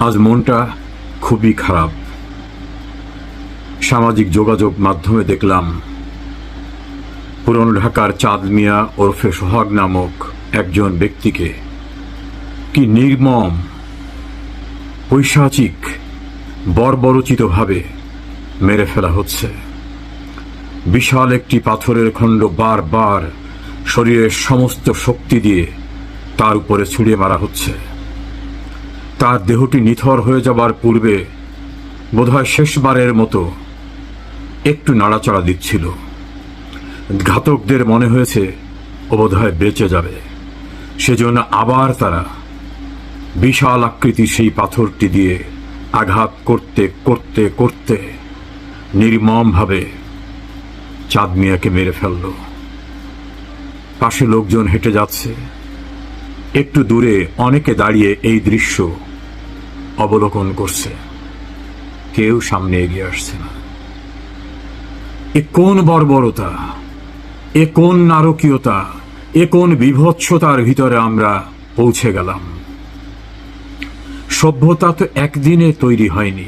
আজ মনটা খুবই খারাপ। সামাজিক যোগাযোগ মাধ্যমে দেখলাম, পুরনো ঢাকার চাঁদ মিয়া ওরফে সোহাগ নামক একজন ব্যক্তিকে। কি নির্মম, পৈশাচিক, বর্বরচিতভাবে মেরে ফেলা হচ্ছে। বিশাল একটি পাথরের খণ্ড বারবার শরীরের সমস্ত শক্তি দিয়ে তার উপরে ছুঁড়ে মারা হচ্ছে। তার দেহটি নিথর হয়ে যাবার পূর্বে বোধহয় শেষবারের মতো একটু নাড়াচাড়া দিচ্ছিল। ঘাতকদের মনে হয়েছে ও বোধহয় বেঁচে যাবে। সেজন্য আবার তারা বিশাল আকৃতি সেই পাথরটি দিয়ে আঘাত করতে করতে করতে নির্মমভাবে চাঁদ মিয়াকে মেরে ফেলল। পাশে লোকজন হেঁটে যাচ্ছে। একটু দূরে অনেকে দাঁড়িয়ে এই দৃশ্য অবলোকন করছে। কেউ সামনে এগিয়ে আসছে না। এ কোন বর্বরতা? এ কোন নারকীয়তা? এ কোন বিভৎসতার ভিতরে আমরা পৌঁছে গেলাম? সভ্যতা তো একদিনে তৈরি হয়নি।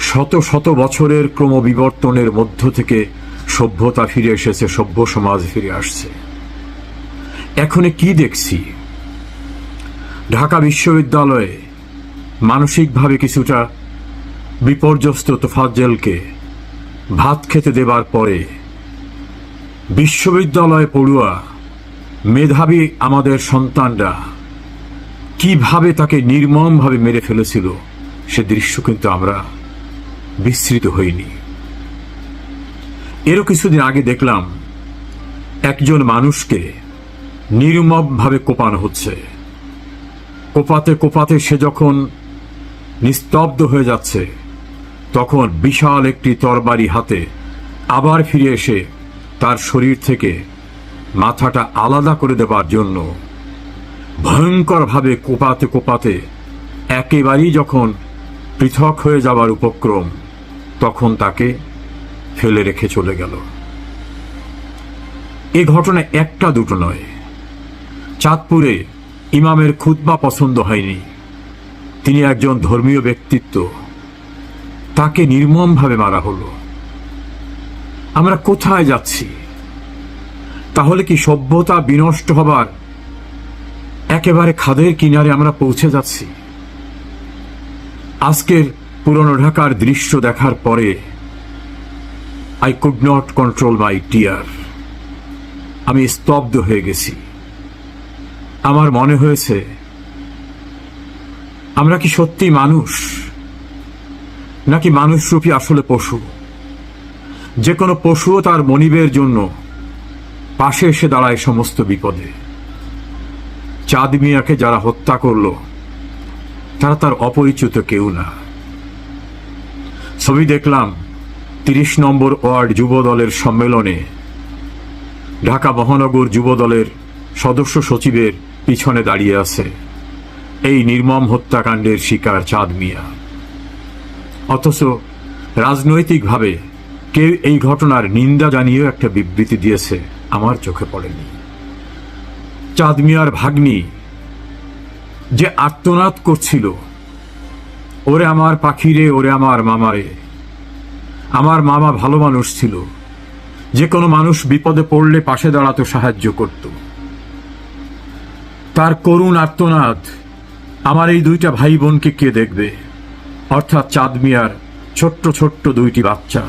শত শত বছরের ক্রমবিবর্তনের মধ্য থেকে সভ্যতা ফিরে এসেছে, সভ্য সমাজ ফিরে আসছে। এখন কি দেখছি? বিশ্ববিদ্যালয়ে মানসিকভাবে কিছুটা বিপর্যস্ত তোফাজ্জেলকে ভাত খেতে দেবার পরে বিশ্ববিদ্যালয়ে পড়ুয়া মেধাবী আমাদের সন্তানরা কীভাবে তাকে নির্মমভাবে মেরে ফেলেছিল সে দৃশ্য কিন্তু আমরা বিস্মৃত হইনি। এরও কিছুদিন আগে দেখলাম একজন মানুষকে নির্মমভাবে কোপানো হচ্ছে। কোপাতে কোপাতে সে যখন নিস্তব্ধ হয়ে যাচ্ছে, তখন বিশাল একটি তরবারি হাতে আবার ফিরে এসে তার শরীর থেকে মাথাটা আলাদা করে দেবার জন্য ভয়ঙ্করভাবে কোপাতে কোপাতে একেবারেই যখন পৃথক হয়ে যাবার উপক্রম, তখন তাকে ফেলে রেখে চলে গেল। এ ঘটনা একটা দুটো নয়। চাঁদপুরে ইমামের খুতবা পছন্দ হয়নি। তিনি একজন ধর্মীয় ব্যক্তিত্ব। তাকে নির্মমভাবে মারা হলো। আমরা কোথায় যাচ্ছি? তাহলে কি সভ্যতা বিনষ্ট হবার একেবারে খাদের কিনারে আমরা পৌঁছে যাচ্ছি? আজকের পুরনো ঢাকার দৃশ্য দেখার পরে I could not control my tear আমি স্তব্ধ হয়ে গেছি। আমার মনে হয়েছে, আমরা কি সত্যি মানুষ? নাকি মানুষরূপী আসলে পশু? যে কোনো পশুও তার মনিবের জন্য পাশে এসে দাঁড়ায় সমস্ত বিপদে। চাঁদ মিয়াকে যারা হত্যা করল, তারা তার অপরিচিত কেউ না। ছবি দেখলাম, তিরিশ নম্বর ওয়ার্ড যুব দলের সম্মেলনে ঢাকা মহানগর যুব দলের সদস্য সচিবের পিছনে দাঁড়িয়ে আছে এই নির্মম হত্যাকাণ্ডের শিকার চাঁদ মিয়া। অথচ রাজনৈতিকভাবে কেউ এই ঘটনার নিন্দা জানিয়েও একটা বিবৃতি দিয়েছে, আমার চোখে পড়েনি। চাঁদ মিয়ার ভাগ্নি যে আত্মনাদ করছিল, ওরে আমার পাখিরে, ওরে আমার মামারে, আমার মামা ভালো মানুষ ছিল, যে কোনো মানুষ বিপদে পড়লে পাশে দাঁড়াতো সাহায্য করত। তার করুণ আর্তনাদ আমার এই দুইটা ভাই বোনকে কে দেখবে? অর্থাৎ চাঁদ মিয়ার ছোট্ট ছোট্ট দুইটি বাচ্চা।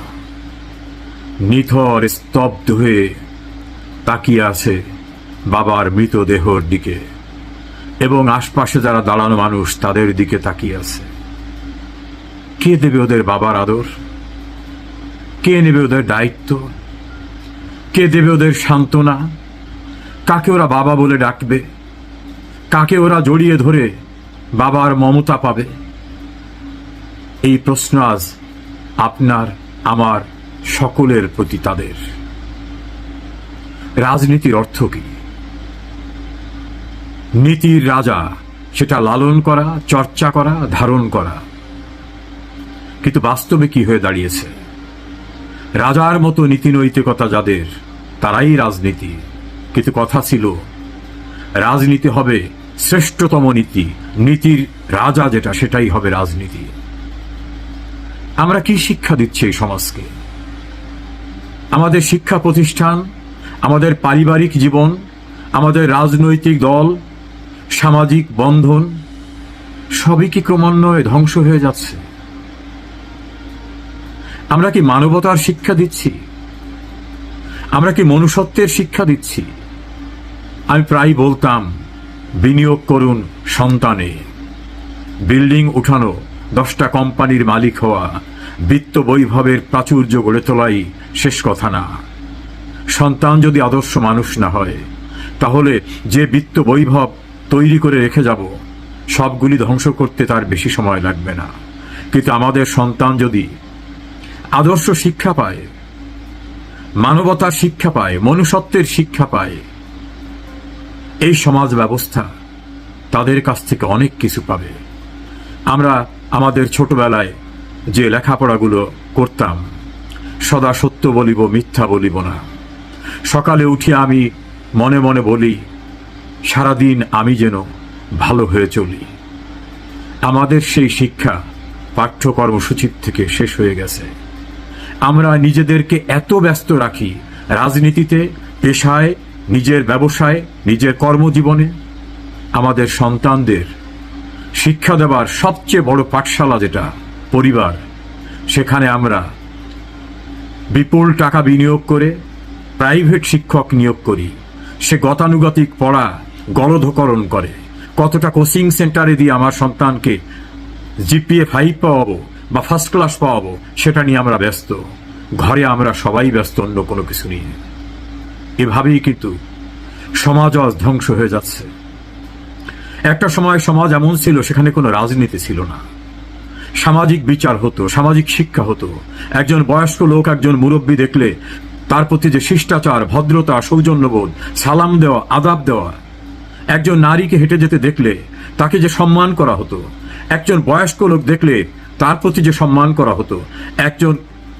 নিথর, স্তব্ধ হয়ে তাকিয়ে আছে বাবার মৃতদেহর দিকে এবং আশপাশে যারা দাঁড়ানো মানুষ তাদের দিকে তাকিয়ে আছে। কে দেবে ওদের বাবার আদর? কে নেবে ওদের দায়িত্ব? কে দেবে ওদের সান্ত্বনা? কাকে ওরা বাবা বলে ডাকবে? কাকে ওরা জড়িয়ে ধরে বাবার মমতা পাবে? এই প্রশ্ন আজ আপনার, আমার সকলের প্রতি তাদের। রাজনীতির অর্থ কি? নীতির রাজা, সেটা লালন করা, চর্চা করা, ধারণ করা। কিন্তু বাস্তবে কি হয়ে দাঁড়িয়েছে? রাজার মতো নীতি নৈতিকতা যাদের, তারাই রাজনীতি। কিন্তু কথা ছিল, রাজনীতি হবে শ্রেষ্ঠতম নীতি, নীতির রাজা যেটা, সেটাই হবে রাজনীতি। আমরা কি শিক্ষা দিচ্ছি এই সমাজকে? আমাদের শিক্ষা প্রতিষ্ঠান, আমাদের পারিবারিক জীবন, আমাদের রাজনৈতিক দল, সামাজিক বন্ধন, সবই কি ক্রমান্বয়ে ধ্বংস হয়ে যাচ্ছে? আমরা কি মানবতার শিক্ষা দিচ্ছি? আমরা কি মনুষ্যত্বের শিক্ষা দিচ্ছি? আমি প্রায় বলতাম বিনিয়োগ করুন সন্তানে। বিল্ডিং উঠানো, দশটা কোম্পানির মালিক হওয়া, বিত্ত বৈভবের প্রাচুর্য গড়ে তোলাই শেষ কথা না। সন্তান যদি আদর্শ মানুষ না হয়, তাহলে যে বিত্ত বৈভব তৈরি করে রেখে যাব, সবগুলি ধ্বংস করতে তার বেশি সময় লাগবে না। কিন্তু আমাদের সন্তান যদি আদর্শ শিক্ষা পায়, মানবতার শিক্ষা পায়, মনুষ্যত্বের শিক্ষা পায় এই সমাজ ব্যবস্থা তাদের কাছ থেকে অনেক কিছু পাবে। আমরা আমাদের ছোটবেলায় যে লেখাপড়াগুলো করতাম, সদা সত্য বলিব, মিথ্যা বলিব না। সকালে উঠে আমি মনে মনে বলি, সারাদিন আমি যেন ভালো হয়ে চলি। আমাদের সেই শিক্ষা পাঠ্য কর্মসূচির থেকে শেষ হয়ে গেছে। আমরা নিজেদেরকে এত ব্যস্ত রাখি, রাজনীতিতে, পেশায় নিজের ব্যবসায়, নিজের কর্মজীবনে আমাদের সন্তানদের শিক্ষা দেওয়ার সবচেয়ে বড় পাঠশালা যেটা, পরিবার, সেখানে আমরা বিপুল টাকা বিনিয়োগ করে প্রাইভেট শিক্ষক নিয়োগ করি। সে গতানুগতিক পড়া গলধকরণ করে। কতটা কোচিং সেন্টারে দিয়ে আমার সন্তানকে জিপিএ ফাইভ পাওয়াবো বা ফার্স্ট ক্লাস পাওয়াবো, সেটা নিয়ে আমরা ব্যস্ত। ঘরে আমরা সবাই ব্যস্ত, অন্য কোনো কিছু নিয়ে। এভাবেই কিন্তু সমাজ আজ ধ্বংস হয়ে যাচ্ছে। একটা সময় সমাজ এমন ছিল, সেখানে কোনো রাজনীতি ছিল না। সামাজিক বিচার হতো, সামাজিক শিক্ষা হতো। একজন বয়স্ক লোক, একজন মুরব্বী দেখলে তার প্রতি যে শিষ্টাচার, ভদ্রতা, সৌজন্যবোধ, সালাম দেওয়া, আদাব দেওয়া, একজন নারীকে হেঁটে যেতে দেখলে তাকে যে সম্মান করা হতো, একজন বয়স্ক লোক দেখলে তার প্রতি যে সম্মান করা হতো, একজন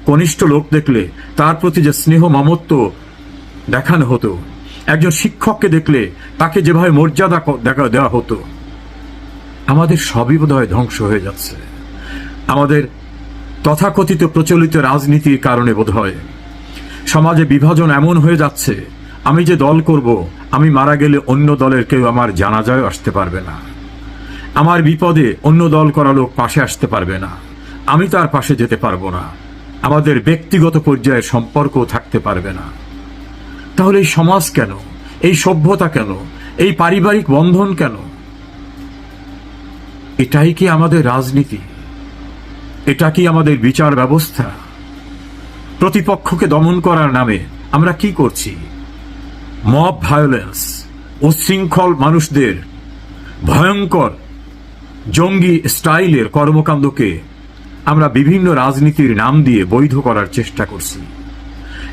কনিষ্ঠ লোক দেখলে তার প্রতি যে স্নেহ, মামত্ব দেখানো হতো। একজন শিক্ষককে দেখলে তাকে যেভাবে মর্যাদা দেখা দেওয়া হতো, আমাদের সবই বোধহয় ধ্বংস হয়ে যাচ্ছে। আমাদের তথাকথিত প্রচলিত রাজনীতির কারণে বোধহয় সমাজে বিভাজন এমন হয়ে যাচ্ছে, আমি যে দল করব, আমি মারা গেলে অন্য দলের কেউ আমার জানাজায় আসতে পারবে না। আমার বিপদে অন্য দল করা লোক পাশে আসতে পারবে না। আমি তার পাশে যেতে পারব না। আমাদের ব্যক্তিগত পর্যায়ে সম্পর্কও থাকতে পারবে না। তাহলে এই সমাজ কেন? এই সভ্যতা কেন? এই পারিবারিক বন্ধন কেন? এটাই কি আমাদের রাজনীতি? এটা কি আমাদের বিচার ব্যবস্থা? প্রতিপক্ষকে দমন করার নামে আমরা কি করছি? মব ভায়োলেন্স, উচ্ছৃঙ্খল মানুষদের, ভয়ঙ্কর জঙ্গি স্টাইলের কর্মকাণ্ডকে আমরা বিভিন্ন রাজনীতির নাম দিয়ে বৈধ করার চেষ্টা করছি।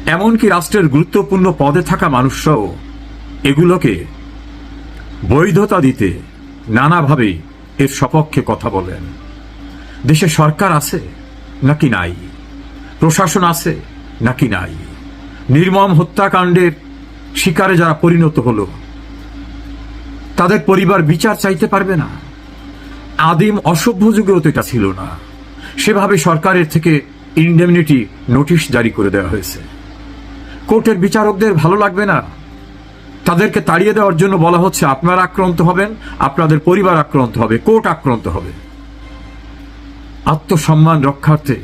এমনকি রাষ্ট্রের গুরুত্বপূর্ণ পদে থাকা মানুষরাও এগুলোকে বৈধতা দিতে নানাভাবে এর সপক্ষে কথা বলেন। দেশে সরকার আছে নাকি নাই? প্রশাসন আছে নাকি নাই? নির্মম হত্যাকাণ্ডের শিকারে যারা পরিণত হলো, তাদের পরিবার বিচার চাইতে পারবে না। আদিম অসভ্য যুগেও তো এটা ছিল না। সেভাবে সরকারের থেকে ইন্ডেমনিটি নোটিশ জারি করে দেওয়া হয়েছে। কোর্টের বিচারকদের ভালো লাগবে না? তাদেরকে তাড়িয়ে দেওয়ার জন্য বলা হচ্ছে, আপনারা আক্রান্ত হবেন, আপনাদের পরিবার আক্রান্ত হবে, কোর্ট আক্রান্ত হবে। আত্মসম্মান রক্ষার্থে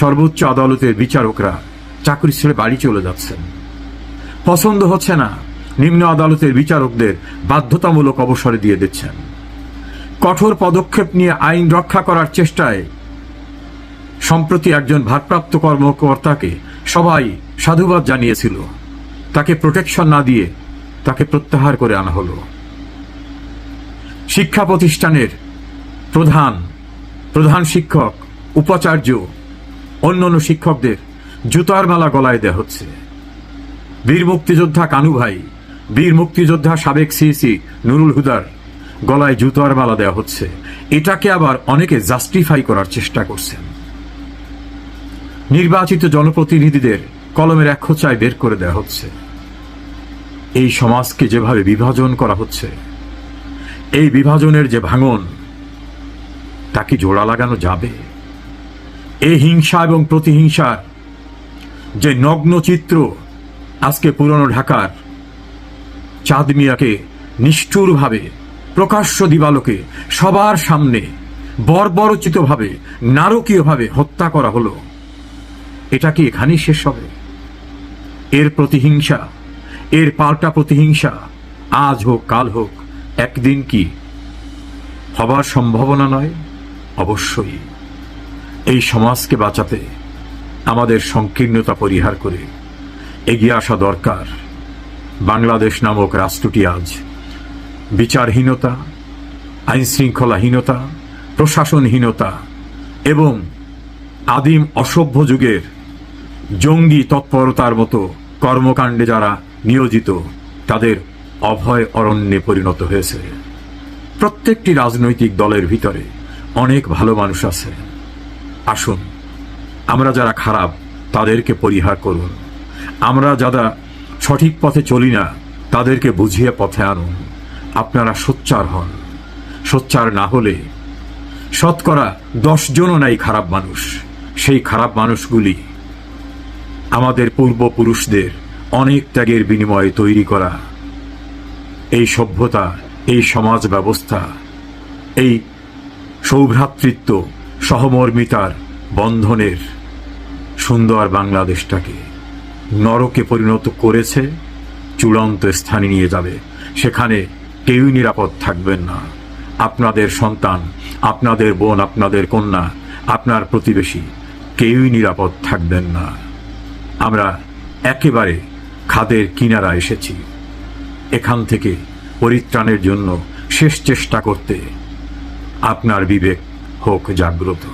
সর্বোচ্চ আদালতের বিচারকরা চাকরি ছেড়ে বাড়ি চলে যাচ্ছেন। পছন্দ হচ্ছে না, নিম্ন আদালতের বিচারকদের বাধ্যতামূলক অবসরে দিয়ে দিচ্ছেন। কঠোর পদক্ষেপ নিয়ে আইন রক্ষা করার চেষ্টায় সম্প্রতি একজন ভারপ্রাপ্ত কর্মকর্তাকে সবাই সাধুবাদ জানিয়েছিল। তাকে প্রোটেকশন না দিয়ে তাকে প্রত্যাহার করে আনা হলো। শিক্ষা প্রতিষ্ঠানের প্রধান প্রধান শিক্ষক, উপাচার্য, অন্যান্য শিক্ষকদের জুতার মালা গলায় দেওয়া হচ্ছে। বীর মুক্তিযোদ্ধা কানু ভাই, বীর মুক্তিযোদ্ধা সাবেক সিসি নুরুল হুদার গলায় জুতার মালা দেওয়া হচ্ছে। এটাকে আবার অনেকে জাস্টিফাই করার চেষ্টা করছেন। নির্বাচিত জনপ্রতিনিধিদের কলমের এক খোঁচায় বের করে দেওয়া হচ্ছে। এই সমাজকে যেভাবে বিভাজন করা হচ্ছে, এই বিভাজনের যে ভাঙন, তা কি জোড়া লাগানো যাবে? এই হিংসা এবং প্রতিহিংসার যে নগ্ন চিত্র আজকে পুরনো ঢাকার চাঁদমিয়াকে নিষ্ঠুরভাবে প্রকাশ্য দিবালোকে সবার সামনে বর্বরচিতভাবে, নারকীয়ভাবে হত্যা করা হলো, এটা কি এখানেই শেষ হবে? এর প্রতিহিংসা, এর পাল্টা প্রতিহিংসা আজ হোক, কাল হোক, একদিন কি? হবার সম্ভাবনা নয়, অবশ্যই। এই সমাজকে বাঁচাতে আমাদের সংকীর্ণতা পরিহার করে এগিয়ে আসা দরকার। বাংলাদেশ নামক রাষ্ট্রটি আজ বিচারহীনতা, আইনশৃঙ্খলাহীনতা, প্রশাসনহীনতা এবং আদিম অসভ্য যুগের জঙ্গি তৎপরতার মতো কর্মকাণ্ডে যারা নিয়োজিত, তাদের অভয় অরণ্যে পরিণত হয়েছে। প্রত্যেকটি রাজনৈতিক দলের ভিতরে অনেক ভালো মানুষ আছে। আসুন, আমরা যারা খারাপ, তাদেরকে পরিহার করুন। আমরা যারা সঠিক পথে চলি না, তাদেরকে বুঝিয়ে পথে আনুন। আপনারা সোচ্চার হন। সোচ্চার না হলে শতকরা দশজনও নাই খারাপ মানুষ। সেই খারাপ মানুষগুলি আমাদের পূর্বপুরুষদের অনেক ত্যাগের বিনিময়ে তৈরি করা। এই সভ্যতা, এই সমাজ ব্যবস্থা এই সৌভ্রাতৃত্ব, সহমর্মিতার বন্ধনের সুন্দর বাংলাদেশটাকে নরকে পরিণত করেছে, চূড়ান্ত স্থানে নিয়ে যাবে। সেখানে কেউই নিরাপদ থাকবেন না। আপনাদের সন্তান, আপনাদের বোন, আপনাদের কন্যা, আপনার প্রতিবেশী, কেউই নিরাপদ থাকবেন না। আমরা একেবারে খাদের কিনারা এসেছি। এখান থেকে পরিত্রাণের জন্য শেষ চেষ্টা করতে আপনার বিবেক হোক জাগ্রত।